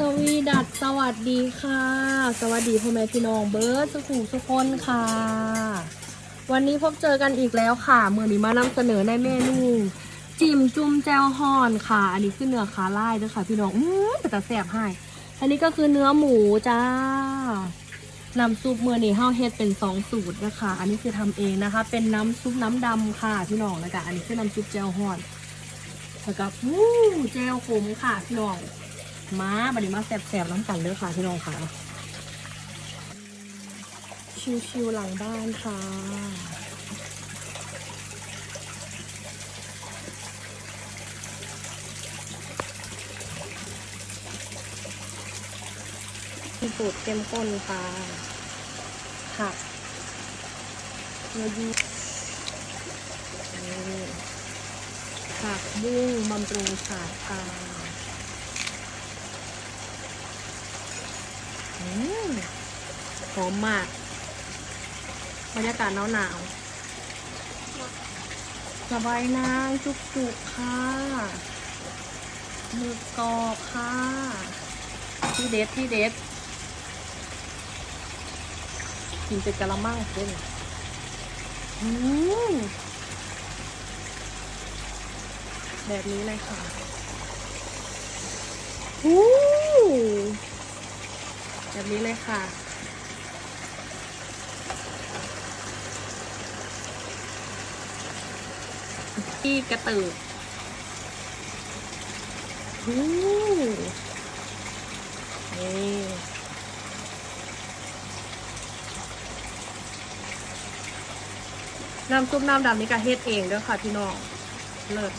สวีดัสสวัสดีค่ะ สวัสดีพ่อแม่พี่น้องเบิร์ดสุขุมทุกคนค่ะ วันนี้พบเจอกันอีกแล้วค่ะมือนี้มานำเสนอในเมนูจิ้มจุ่มแจวฮอนค่ะ อันนี้คือเนื้อขาล่ายด้วยค่ะพี่น้องอืมแต่แต่แสบให้ อันนี้ก็คือเนื้อหมูจ้าน้ำซุปมือนี้เฮาเฮ็ดเป็นสองสูตรนะคะ อันนี้คือทำเองนะคะ เป็นน้ำซุปน้ำดำค่ะพี่น้องแล้วก็อันนี้คือน้ำซุปแจวฮอนแล้วก็วู้แจวขมค่ะพี่น้อง มาบัดนี้มาแสบๆน้ำกันเด้อค่ะพี่น้องค่ะ ชิวๆหลังบ้านค่ะสูตรเข้มข้นค่ะผักเนื้อยูผักบุ้งบำรุงสาตา อืม หอมมากบรรยากาศหนาวหนาวๆสบายนางจุกจุกๆค่ะมึกกรอบค่ะที่เด็ดที่เด็ด กินเป็นกะละมังเส้นอืมแบบนี้เลยค่ะอู้ แบบนี้เลยค่ะ ที่กระตืออู้นี่น้ำซุปน้ำดำนี่ก็เฮ็ดเองด้วยค่ะพี่น้อง เลิศ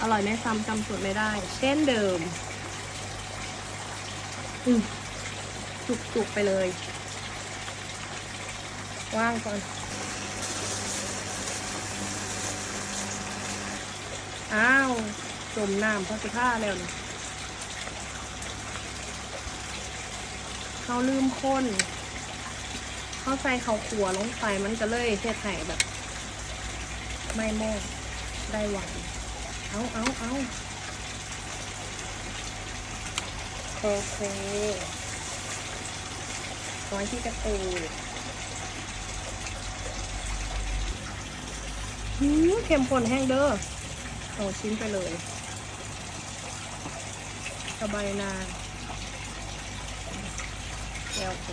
อร่อยไม่ซ้ำจำสูตรไม่ได้ เช่นเดิม อืม จุกๆไปเลย ว่างก่อนอ้าวจมน้ำพราะสิผ้าแล้วนี่เขาลืมคนเขาใส่เขาขัวลงไปมันก็เลยเทศไห้แบบ ไม่แม่ได้หวานเอาเอาเอาโอเค ร้อยที่กระตูหืมเข้มข้นแห้งเด้อโอ้ชิ้นไปเลยสบายนาแล้วโอเค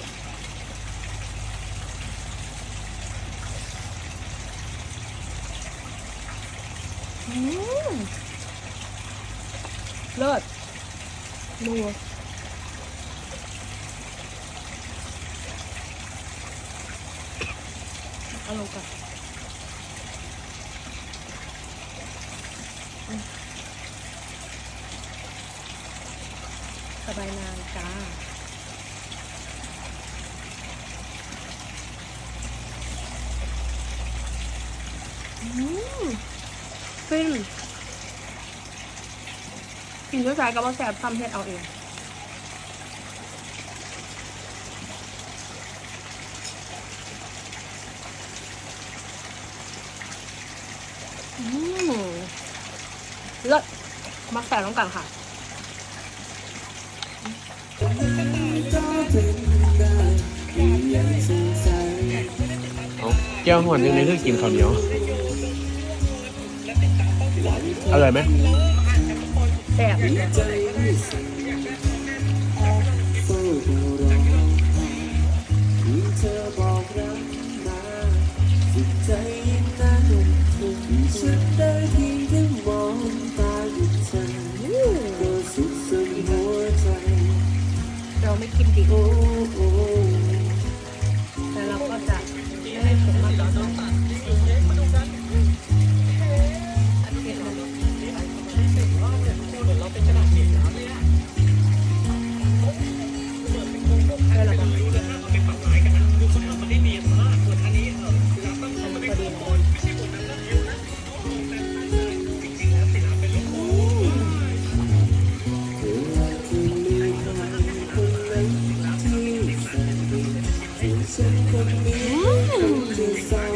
อืมเลิศนัว เอาลงก่อนสบายนานจ้าอืมฟินกินด้วยใจกับว่าแสบทำเฮ็ดเอาเอง เลิศมาแสบน้องกันค่ะเอาแก้วหอนยังไงคือกินข้าวเหนียว อร่อยไหมแสบ Mm.